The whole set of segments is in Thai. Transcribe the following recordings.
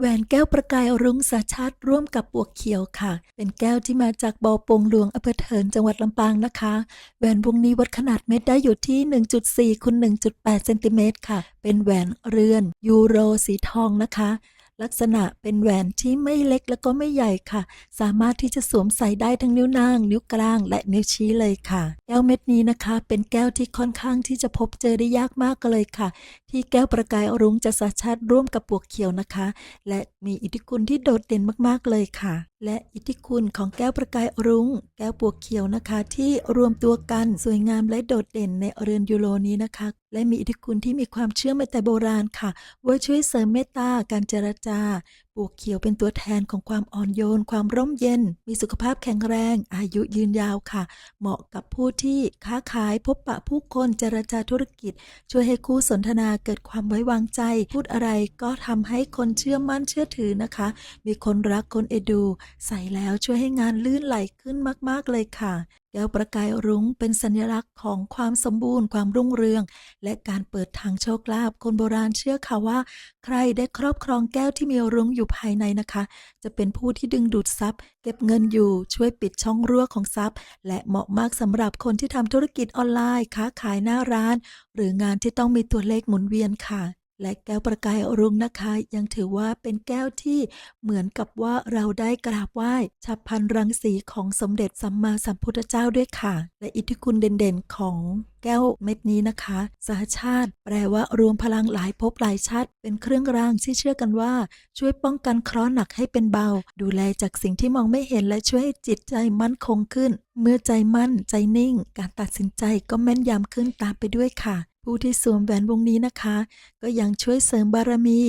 แหวนแก้วประกายรุ้งสาชาติร่วมกับปวกเขียวค่ะ เป็นแก้วที่มาจากบ่อปงหลวงอำเภอเถินจังหวัดลำปางนะคะ แหวนวงนี้วัดขนาดเม็ดได้อยู่ที่ 1.4คูณ1.8เซนติเมตรค่ะ เป็นแหวนเรือนยูโรสีทองนะคะ ลักษณะเป็นแหวนที่ไม่เล็กแล้วก็ไม่ใหญ่ค่ะ สามารถที่จะสวมใส่ได้ทั้งนิ้วนาง นิ้วกลาง และนิ้วชี้เลยค่ะ แก้วเม็ดนี้นะคะ เป็นแก้วที่ค่อนข้างที่จะพบเจอได้ยากมากเลยค่ะ ที่แก้วประกายรุ้งจะสาชาติร่วมกับปวกเขียวนะคะ และมีอิทธิคุณที่โดดเด่นมากๆเลยค่ะและอิทธิคุณของแก้วประกายรุง้ง แก้วปวกเขียวนะคะ ที่รวมตัวกันสวยงามและโดดเด่นในเรือนยูโรนี้นะคะ และมีอิทธิคุณที่มีความเชื่อมาแต่โบราณค่ะ ว่าช่วยเสริมเมตตาการเจรจา ปวกเขียวเป็นตัวแทนของความอ่อนโยน ความร่มเย็น มีสุขภาพแข็งแรง อายุยืนยาวค่ะ เหมาะกับผู้ที่ค้าขายพบปะผู้คนเจรจาธุรกิจ ช่วยให้คู่สนทนาเกิดความไว้วางใจ พูดอะไรก็ทำให้คนเชื่อมั่นเชื่อถือนะคะ มีคนรักคนเอ็ดู ใส่แล้วช่วยให้งานลื่นไหลขึ้นมาก ๆ เลยค่ะแก้วประกายรุ้งเป็นสัญลักษณ์ของความสมบูรณ์ความรุ่งเรือง และการเปิดทางโชคลาภคนโบราณเชื่อค่ะว่า ใครได้ครอบครองแก้วที่มีรุ้งอยู่ภายในนะคะ จะเป็นผู้ที่ดึงดูดทรัพย์ เก็บเงินอยู่ช่วยปิดช่องรั่วของทรัพย์ และเหมาะมากสำหรับคนที่ทำธุรกิจออนไลน์ค้าขายหน้าร้าน หรืองานที่ต้องมีตัวเลขหมุนเวียนค่ะ และแก้วประกายรุ้งนะคะ ยังถือว่าเป็นแก้วที่เหมือนกับว่าเราได้กราบไหว้ฉับพันรังสีของสมเด็จสัมมาสัมพุทธเจ้าด้วยค่ะ และอิทธิคุณเด่นๆของแก้วเม็ดนี้นะคะ สหชาติ แปลว่ารวมพลังหลายภพหลายชาติ เป็นเครื่องรางที่เชื่อกันว่า ช่วยป้องกันเคราะห์หนักให้เป็นเบา ดูแลจากสิ่งที่มองไม่เห็นและช่วยให้จิตใจมั่นคงขึ้น เมื่อใจมั่นใจนิ่ง การตัดสินใจก็แม่นยำขึ้นตามไปด้วยค่ะ ผู้ที่สวมแหวนวงนี้นะคะ ก็ยังช่วยเสริมบารมี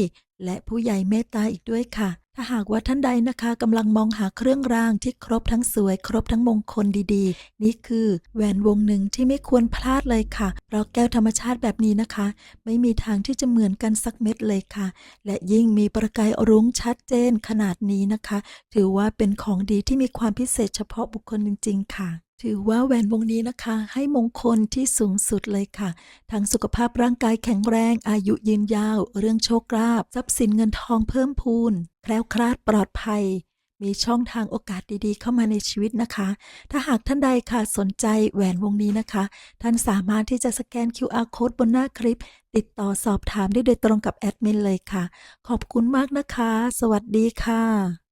และผู้ใหญ่เมตตาอีกด้วยค่ะ ถ้าหากว่าท่านใดนะคะกำลังมองหาเครื่องรางที่ครบทั้งสวย ครบทั้งมงคลดีๆ นี่คือแหวนวงหนึ่งที่ไม่ควรพลาดเลยค่ะเพราะแก้วธรรมชาติแบบนี้นะคะ ไม่มีทางที่จะเหมือนกันสักเม็ดเลยค่ะ และยิ่งมีประกายรุ้งชัดเจนขนาดนี้นะคะ ถือว่าเป็นของดีที่มีความพิเศษเฉพาะบุคคลจริง ๆ ค่ะ ถือว่าแหวนวงนี้นะคะ ให้มงคลที่สูงสุดเลยค่ะ ทั้งสุขภาพร่างกายแข็งแรง อายุยืนยาว เรื่องโชคลาภทรัพย์สินเงินทองเพิ่มพูน แคล้วคลาดปลอดภัย มีช่องทางโอกาสดีๆ เข้ามาในชีวิตนะคะ ถ้าหากท่านใดค่ะสนใจแหวนวงนี้นะคะ ท่านสามารถที่จะสแกน QR code บนหน้าคลิป ติดต่อสอบถามได้โดยตรงกับแอดมินเลยค่ะ ขอบคุณมากนะคะ สวัสดีค่ะ